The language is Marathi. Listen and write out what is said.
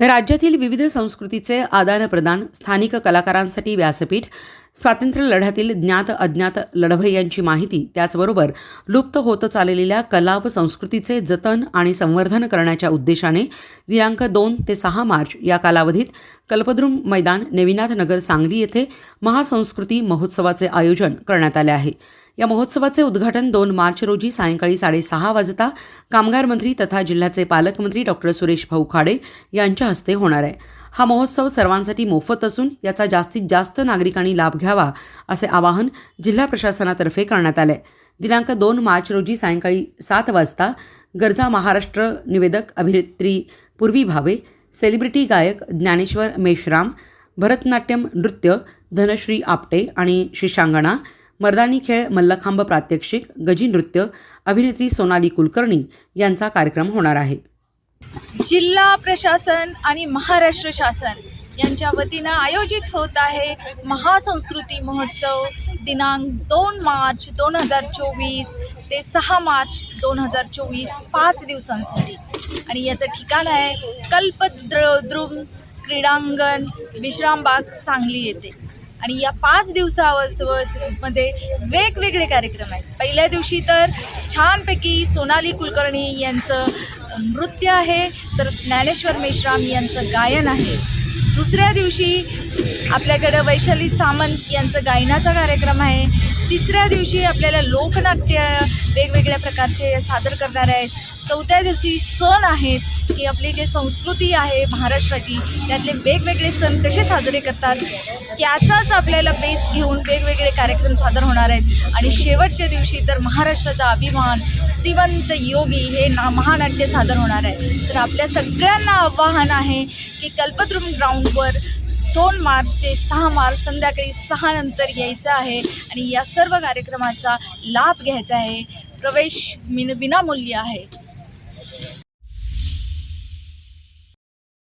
राज्यातील विविध संस्कृतीचे आदानप्रदान स्थानिक कलाकारांसाठी व्यासपीठ स्वातंत्र्य लढ्यातील ज्ञात अज्ञात लढवय्यांची माहिती त्याचबरोबर लुप्त होत चाललेल्या कला व संस्कृतीचे जतन आणि संवर्धन करण्याच्या उद्देशाने दिनांक दोन ते सहा मार्च या कालावधीत कल्पद्रुम मैदान नेविनाथनगर सांगली येथे महासंस्कृती महोत्सवाचे आयोजन करण्यात आले आहे. या महोत्सवाचे उद्घाटन दोन मार्च रोजी सायंकाळी साडेसहा वाजता कामगार मंत्री तथा जिल्ह्याचे पालकमंत्री डॉक्टर सुरेश भाऊ खाडे यांच्या हस्ते होणार आहे. हा महोत्सव सर्वांसाठी मोफत असून याचा जास्तीत जास्त नागरिकांनी लाभ घ्यावा असे आवाहन जिल्हा प्रशासनातर्फे करण्यात आले. दिनांक दोन मार्च रोजी सायंकाळी सात वाजता गरजा महाराष्ट्र निवेदक अभिनेत्री पूर्वी भावे सेलिब्रिटी गायक ज्ञानेश्वर मेश्राम भरतनाट्यम नृत्य धनश्री आपटे आणि शिशांगणा मर्दानी खेळ मल्लखांब प्रात्यक्षिक गजी नृत्य अभिनेत्री सोनाली कुलकर्णी यांचा कार्यक्रम होणार आहे. जिल्हा प्रशासन आणि महाराष्ट्र शासन यांच्या वतीनं आयोजित होत आहे महासंस्कृती महोत्सव दिनांक दोन मार्च दोन हजार चोवीस ते सहा मार्च दोन हजार चोवीस पाच दिवसांसाठी. आणि याचं ठिकाण आहे कल्पद्रुम क्रीडांगण विश्रामबाग सांगली येथे. आणि या पाच दिवसामध्ये वेगवेगळे कार्यक्रम आहेत. पहिल्या दिवशी तर छानपैकी सोनाली कुलकर्णी यांचं नृत्य आहे तर ज्ञानेश्वर मेश्राम यांचं गायन आहे. दुसऱ्या दिवशी आपल्याकडं वैशाली सामंत यांचं गायनाचा कार्यक्रम आहे. तिसऱ्या दिवशी आपल्याला लोकनाट्य वेगवेगळ्या प्रकारचे सादर करणार आहेत. चौथ्या दिवशी सण आहेत की आपली जे संस्कृती आहे महाराष्ट्राची त्यातले वेगवेगळे सण कसे साजरे करतात त्याचाच आपल्याला बेस घेऊन वेगवेगळे कार्यक्रम सादर होणार आहेत. आणि शेवटच्या दिवशी तर महाराष्ट्राचा अभिमान श्रीमंत योगी हे ना महानाट्य सादर होणार आहे. तर आपल्या सगळ्यांना आव्हान आहे की कल्पद्रुम ग्राउंडवर दोन मार्च ते सहा मार्च संध्याकाळी सहा नंतर यायचं आहे आणि या सर्व कार्यक्रमाचा लाभ घ्यायचा आहे. प्रवेश मिन विनामूल्य आहे.